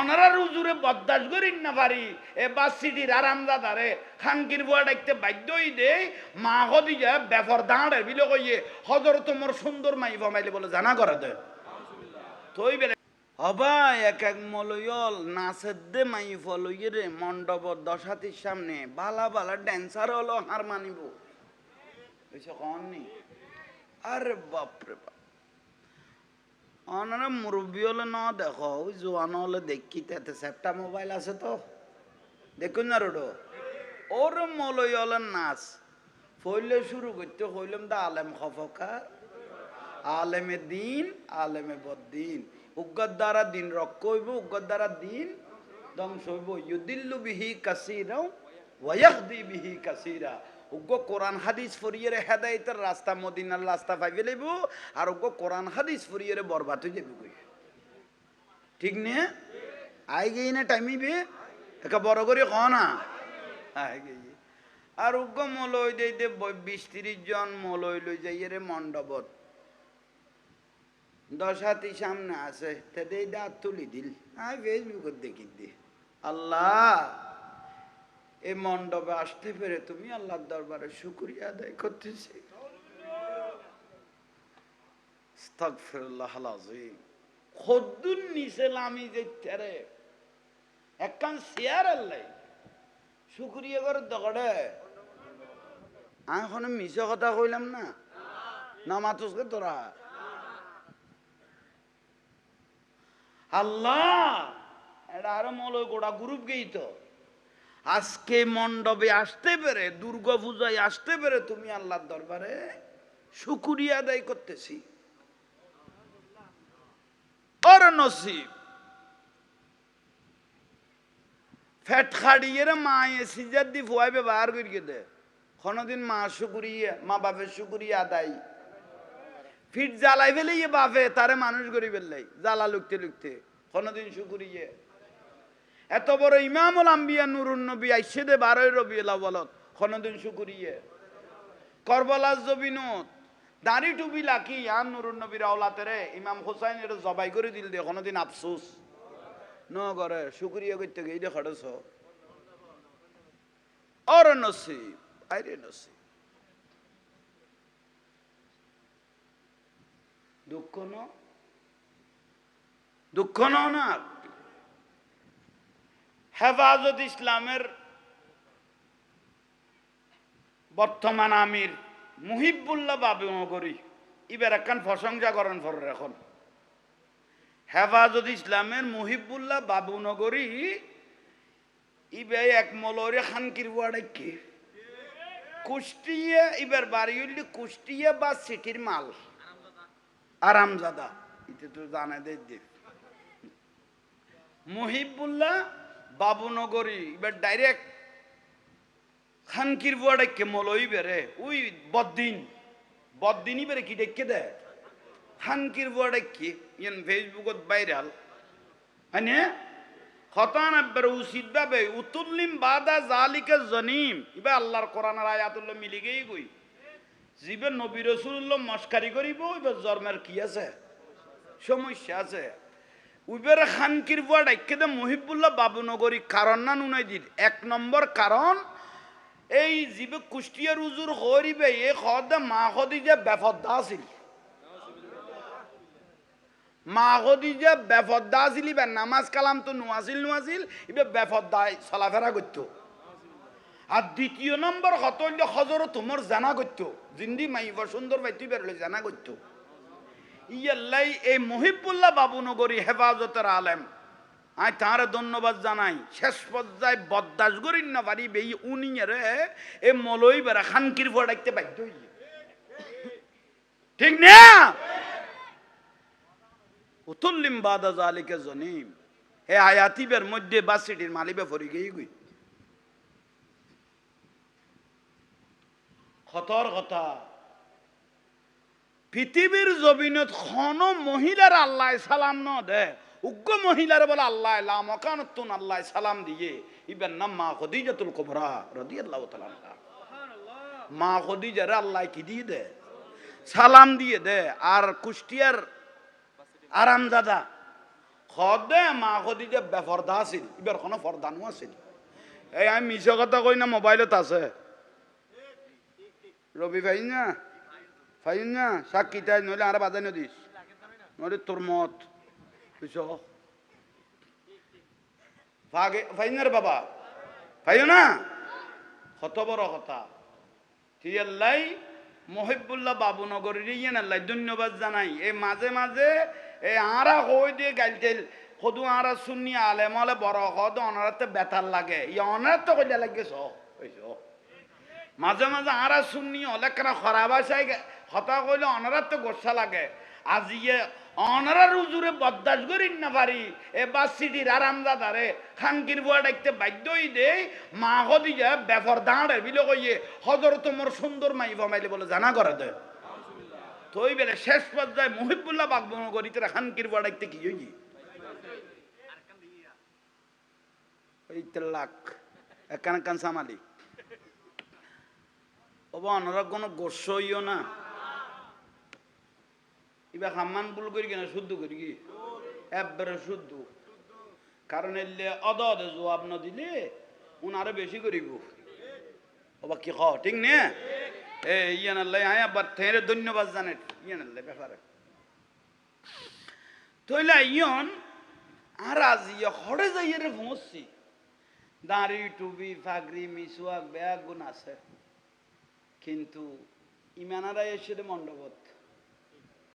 অনারা রুজুরে বদাস করিন না পারি। এ বাসিটির আরাম দাদারে খানকির বুয়া ডাকতে বাধ্যই দে। মা হদি যা বেফর দাঁড়ে বিলে কইয়ে, হজর তোমার সুন্দর মাই ফমাইলে বলে জানা করে দে। তই বেলে। হবা এক এক মলয়ল নাচের দে মাই ফলইয়ে রে মণ্ডপ দশাতির সামনে বালা বালা ড্যান্সার হলো হার মানিব। কন নি? আরে বাপরে বাপ। অনারা মুরব্বী হলে ন দেখো, ওই জোয়ান হলে দেখি তাতে সেপটা মোবাইল আছে তো। দেখুন না রোডো। ওর মলই হলে নাচ। ফইলে শুরু করতে হইলাম দা আলেম খফকার আলেমে দিন, আলেমে বদ্দিন। উগ্গর দ্বারা দিন রক্ষ হইব, উগ্গর দ্বারা দিন ধ্বংস হইব। ইউদিল্লু বিহি কাসিরাও ওয়াহদি বিহি কাসিরা। উগ্গ কোরআন হাদিস ফরিয়ে হেদায়তের রাস্তা, মদিনার রাস্তা পাইবে লইব, আর উগ্গ কোরআন হাদিস ফরিয়ে বরবাদ হয়ে যাবে কই? ঠিক নে? আই গেই না টাইমি বে। একা বড় করে ক না। আই গেই। আর উগ্গ মলই দেই দে বিশ তিরিশ জন মলই লই যাই রে মণ্ডপত। দশ হাতি সামনে আছে, তে দেই দাঁত তুলি দিল। আই ফেসবুকত দেখি দি। আল্লাহ! এই মণ্ডপে আসতে পেরে তুমি আল্লাহর দরবারে শুকরিয়া আদায় করতেছি। একখান শেয়ার আল্লাহ। শুকরিয়া করে দগড়ে আমি এখন মিশে কথা কইলাম না। না মাতুসকে তোরা। আল্লাহ! এটা আরও মলয় গোড়া গ্রুপ গেই তো আজকে মণ্ডপে আসতে পেরে, দুর্গা পূজায় আসতে পেরে তুমি আল্লাহর দরবারে শুকুরিয়া আদায় করতেছি। মা মা বাপের আদায়। ফিট জ্বালাই বাপে, তারে মানুষ জ্বালা লুকতে লুকতে। কোনোদিন শুকুরিয়ে। এত বড় ইমামুল আম্বিয়া নুরুন নবী আইসে দে বারোই রবি বলত কোনোদিন শুকুরিয়ে। করবলাস জবিনত দাড়ি টুবি লাকি ইয়ান নুরুন নবীর আওলাতে রে। ইমাম হোসাইন এটা জবাই করে দিল দে, কোনোদিন আফসোস। ন করে শুকুরিয়া করতে গিয়ে এটা খরচ নসিব, আইরে নসিব। দুঃখ ন? দুঃখ না হেফাজত ইসলামের বর্তমান আমির মুহিবুল্লাহ বাবু করি এবার একখান প্রশংসা করেন ফর এখন। হেফাজত ইসলামের মুহিবুল্লাহ বাবু নগরী ইবে এক মলরে খানকির ওয়াডাইকে কুষ্টিয়া, এবার বাড়ি হইলি কুষ্টিয়া বা সিটির মাল। আরামজাদা। এটা তো জানা দে। মুহিবুল্লাহ বাবুনগরী, এবার ডাইরেক্ট খানকির বুয়া ডাকে মলই বেরে ওই বদিন বদিনই বেরে কি ডেকে দে খানকির বুয়া ডাকি ইয়ান ফেসবুকত ভাইরাল। মানে খতান আব্বার উচিত ভাবে, উতুল্লিম বাদা জালিকা জনিম। ইবা আল্লাহর কোরআনের আয়াতুল্লাহ মিলি গেই গই জিবে নবী রসুল্লাহ মস্কারি করিব, এবার জন্মের কি আছে? সমস্যা আছে। উইবের খানকির বুয়া ডাইকে দে মহিবুল্লাহ বাবুনগরী কারণ না নুনাই দিল। এক নম্বর কারণ, এই জীবে কুষ্টিয়ার উজুর হরিবে এ খদে মা যে বেফদ্দা আছিল। মা যে বেফদ্দা আছিল ইবে নামাজ কালাম তো নোয়াছিল নোয়াছিল ইবে বেফদ্দা চলাফেরা করতো। আর দ্বিতীয় নম্বর হত হজর তোমার জানা করতো। জিন্দি মাইব সুন্দর ভাই তুই বেরোলে জানা করতো। ইয়াল্লাই এই মহিবুল্লাহ বাবুনগরী হেফাজতের আলেম। আই তাঁর ধন্যবাদ জানাই। শেষ পর্যায়ে বদাস করিন না পারি বেই উনিয়ারে এ মলই বেড়া খানকির ডাকতে বাধ্য হইয়ে। ঠিক না? উতুল্লিম বাদা জালিকে জনিম। হে আয়াতিবের মধ্যে বাসিটির মালিবে ফরি গেই গই। খতর কথা। পৃথিবীর জমিনত খন মহিলার আল্লাহ সালাম ন দে। উগ্র মহিলার বলে আল্লাহ লামকানতুন আল্লাহ সালাম দিয়ে। ইবেন নাম মা খদিজাতুল কুবরা রাদিয়াল্লাহু তাআলা আনহা। মা খদিজারে আল্লাহ কি দিয়ে দে? সালাম দিয়ে দে। আর কুষ্টিয়ার আরামদাদা, খদে মা খদি যে বেফর্দা আছিল, এবার কোনো ফর্দানো আছিল। এই আমি মিছা কথা কই না, মোবাইলত আছে। রবি ভাই না? ফাই না সাক্ষী তাই নইলে আর বাজাই নদিস নইলে তোর মত বুঝছ ফাগে ফাইনার বাবা ফাইও না কত বড় কথা টিয়াল্লাই মহিবুল্লাহ বাবুনগরের ইয়ে নাল্লাই ধন্যবাদ জানাই এই মাঝে মাঝে এই আরা হই দিয়ে গাইতেল সদু আরা শুনি আলে মলে বড় হদ অনারাতে বেতার লাগে ই অনার তো কইলে লাগে স হইছ মাঝে মাঝে আরা শুনি অলেক কেন খরাব আছে হতা কইলে অনারার তো গোসা লাগে। আজি ইয়ে অনারার উজুরে বদাস করিন না পারি। এ বাস সিটির আরামদাদারে খাঙ্কির বুয়া ডাকতে বাধ্যই দে মা হদি যা বেফর দাঁড়ে বিলো কইয়ে হজর তোমার সুন্দর মাই ফমাইলে বলে, জানা করে দে। তই বেলে শেষ পর্যায়ে মহিবুল্লাহ বাগবন করি তোরা খানকির বুয়া ডাকতে কি হই এই লাখ একান কান সামালি। ওবা অনরা কোনো গোস্ব হইও না। ইবা হাম্মান বুল করি কিনা, শুদ্ধ করি কি? একবারে শুদ্ধ। কারণ এলে অদ অদে জবাব ন দিলে উন আরও বেশি করিব। ওবা কি খ ঠিক নে? এ, ইয়ান আল্লাহ, আয় আবার থেরে ধন্যবাদ জানে। ইয়ান আল্লাহ, ব্যাপারে। তইলা ইয়ন আর আজ ইয়ে হরে যাইয়ে রে পৌঁছছি দাঁড়ি, টুপি ফাগরি মিসুয়াক ব্যাগ গুণ আছে। কিন্তু ইমানারা এসে মণ্ডপত।